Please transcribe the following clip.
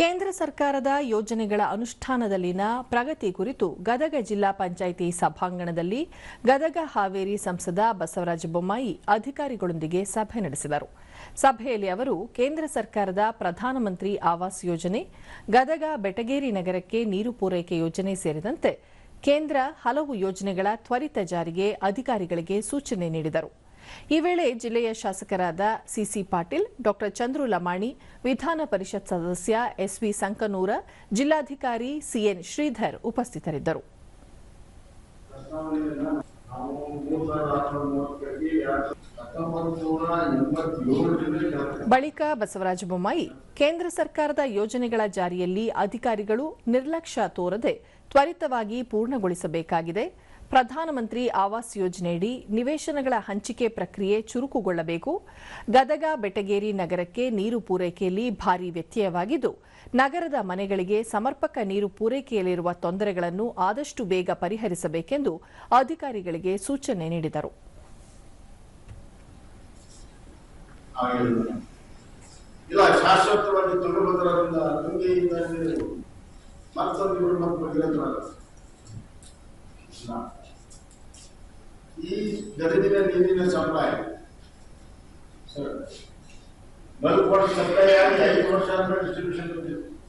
ಕೇಂದ್ರ ಸರ್ಕಾರದ ಯೋಜನೆಗಳ ಅನುಷ್ಠಾನದಲ್ಲಿನ ಪ್ರಗತಿ ಕುರಿತು ಗದಗ ಜಿಲ್ಲಾ ಪಂಚಾಯಿತಿ ಸಭಾಂಗಣದಲ್ಲಿ ಗದಗ ಹಾವೇರಿ ಸಂಸದ ಬಸವರಾಜ ಬೊಮ್ಮಾಯಿ ಅಧಿಕಾರಿಗಳೊಂದಿಗೆ ಸಭೆ ನಡೆಸಿದರು. ಸಭೆಯಲ್ಲಿ ಅವರು ಕೇಂದ್ರ ಸರ್ಕಾರದ ಪ್ರಧಾನಮಂತ್ರಿ ಆವಾಸ್ ಯೋಜನೆ, ಗದಗ ಬೆಟಗೇರಿ ನಗರಕ್ಕೆ ನೀರು ಪೂರೈಕೆ ಯೋಜನೆ ಸೇರಿದಂತೆ ಕೇಂದ್ರ ಹಲವು ಯೋಜನೆಗಳ ತ್ವರಿತ ಜಾರಿಗೆ ಅಧಿಕಾರಿಗಳಿಗೆ ಸೂಚನೆ ನೀಡಿದರು. ಈ ವೇಳೆ ಜಿಲ್ಲೆಯ ಶಾಸಕರಾದ ಸಿಸಿ ಪಾಟೀಲ್ ಡಾ ಚಂದ್ರು ಲಮಾಣಿ, ವಿಧಾನ ಪರಿಷತ್ ಸದಸ್ಯ ಎಸ್ವಿ ಸಂಕನೂರ, ಜಿಲ್ಲಾಧಿಕಾರಿ ಸಿಎನ್ ಶ್ರೀಧರ್ ಉಪಸ್ಥಿತರಿದ್ದರು. ಬಳಿಕ ಬಸವರಾಜ ಬೊಮ್ಮಾಯಿ, ಕೇಂದ್ರ ಸರ್ಕಾರದ ಯೋಜನೆಗಳ ಜಾರಿಯಲ್ಲಿ ಅಧಿಕಾರಿಗಳು ನಿರ್ಲಕ್ಷ್ಯ ತೋರದೆ ತ್ವರಿತವಾಗಿ ಪೂರ್ಣಗೊಳಿಸಬೇಕಾಗಿದೆ. ಪ್ರಧಾನಮಂತ್ರಿ ಆವಾಸ್ ಯೋಜನೆಯಡಿ ನಿವೇಶನಗಳ ಹಂಚಿಕೆ ಪ್ರಕ್ರಿಯೆ ಚುರುಕುಗೊಳ್ಳಬೇಕು. ಗದಗ ಬೆಟಗೇರಿ ನಗರಕ್ಕೆ ನೀರು ಪೂರೈಕೆಯಲ್ಲಿ ಭಾರಿ ವ್ಯತ್ಯಯವಾಗಿದ್ದು, ನಗರದ ಮನೆಗಳಿಗೆ ಸಮರ್ಪಕ ನೀರು ಪೂರೈಕೆಯಲ್ಲಿರುವ ತೊಂದರೆಗಳನ್ನು ಆದಷ್ಟು ಬೇಗ ಪರಿಹರಿಸಬೇಕೆಂದು ಅಧಿಕಾರಿಗಳಿಗೆ ಸೂಚನೆ ನೀಡಿದರು. ಶಾಶ್ವತವಾಗಿ is the original linear supply. So, bulk water supply and high water distribution.